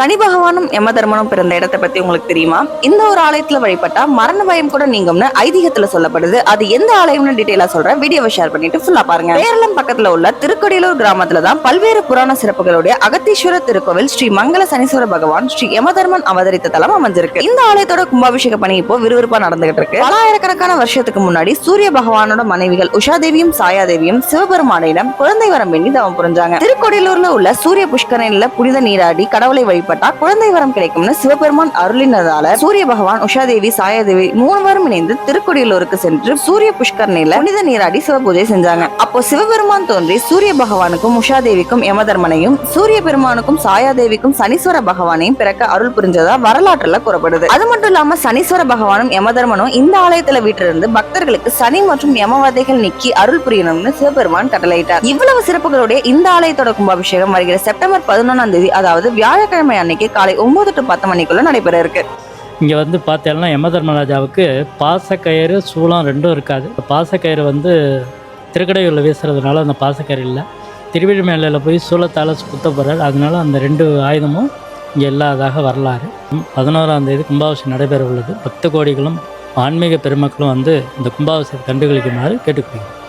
சனி பகவானும் யமதர்மனும் பிறந்த இடத்தை பத்தி உங்களுக்கு தெரியுமா? இந்த ஒரு ஆலயத்துல வழிபட்டா மரண பயம் கூட நீங்கும்னு ஐதீகத்துல சொல்லப்படுது. அது எந்த ஆலயம்னு டீடைலா சொல்ற வீடியோவை ஷேர் பண்ணிட்டு ஃபுல்லா பாருங்க. கேரளம் பக்கத்துல உள்ள திருக்கடியலூர் கிராமத்துல தான் பல்வேறு புராண சிறப்புகளுடைய அகத்தீஸ்வரர் திருக்கோவில் ஸ்ரீ மங்கள சனீஸ்வர பகவான் ஸ்ரீ யமதர்மன் அவதரித்த தலம் அமைஞ்சிருக்கு. இந்த ஆலயத்தோட கும்பாபிஷேக பணி இப்போ விறுவிறுப்பா நடந்துகிட்டு இருக்கு. பலாயிரக்கணக்கான வருஷத்துக்கு முன்னாடி சூரிய பகவானோட மனைவிகள் உஷாதேவியும் சாயாதேவியும் சிவபெருமானிடம் குழந்தை வரம் வேண்டி தவம் புரிஞ்சாங்க. திருக்கொடியலூர்ல உள்ள சூரிய புஷ்கரனில புனித நீராடி கடவுளை வழிபட்டு குழந்தை வரம் கிடைக்கும்னு சிவபெருமான் அருளினதால சூரிய பகவான் உஷாதேவி சாயாதேவி மூணுவரும் இணைந்து திருக்கொடியலூருக்கு சென்று சூரிய புஷ்கரணையில புனித நீராடி சிவபூஜை செஞ்சாங்க. அப்போ சிவபெருமான் தோன்றி சூரிய பகவானுக்கும் உஷாதேவிக்கும் யமதர்மனையும் சூரிய பெருமானுக்கும் சாயாதேவிக்கும் சனீஸ்வர பகவானையும் பிறக்க அருள் புரிஞ்சதா வரலாற்றுல கூறப்படுது. அது மட்டும் இல்லாம சனீஸ்வர பகவானும் யமதர்மனும் இந்த ஆலயத்துல வீட்டிலிருந்து பக்தர்களுக்கு சனி மற்றும் யமவாதைகள் நீக்கி அருள் புரியணும்னு சிவபெருமான் கட்டளையிட்டார். இவ்வளவு சிறப்புகளுடைய இந்த ஆலயத்தோட கும்பாபிஷேகம் வருகிற செப்டம்பர் பதினொன்னாம் தேதி அதாவது வியாழக்கிழமை அன்னைக்கு காலை ஒன்பது டு பத்து மணிக்குள்ள நடைபெற இருக்கு. இங்கே வந்து பார்த்தேன்னா யமதர்மராஜாவுக்கு பாசக்கயிறு சூளம் ரெண்டும் இருக்காது. பாசக்கயிறு வந்து திருக்கடையூரில் வீசுறதுனால அந்த பாசக்கயிறு இல்லை. திருவிழிமேலையில் போய் சூளத்தால் குத்த போகிறார் அதனால அந்த ரெண்டு ஆயுதமும் இங்கே இல்லாதாக வரலாறு. பதினோராம் தேதி கும்பாபிஷேகம் நடைபெற உள்ளது பக்த கோடிகளும் ஆன்மீக பெருமக்களும் வந்து இந்த கும்பாபிஷேகம் கண்டுகளிக்குமாறு கேட்டுக்கொள்கிறேன்